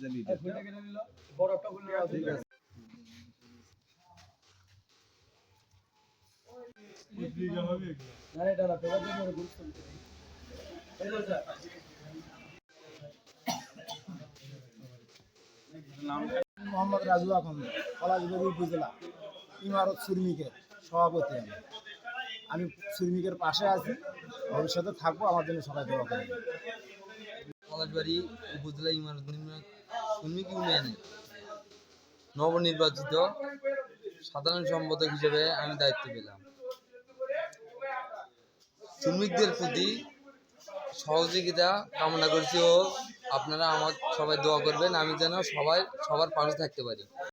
জানি ঠিক আছে। মোহাম্মদ রাজু আহমেদ পলাশবাড়ি উপজেলা ইমারত শ্রমিকের সভাপতি আমি। আমি শ্রমিকের পাশে আছি, ভবিষ্যতে থাকব, আমার জন্য সবাই দোয়া করবেন। পলাশবাড়ি উপজেলা শ্রমিক ইউনিয়নে নবনির্বাচিত সাধারণ সম্পাদক হিসেবে আমি দায়িত্ব পেলাম। শ্রমিকদের প্রতি সহযোগিতা কামনা করছি ও আপনারা আমার সবাই দোয়া করবেন, আমি যেন সবাই, সবার পাশে থাকতে পারি।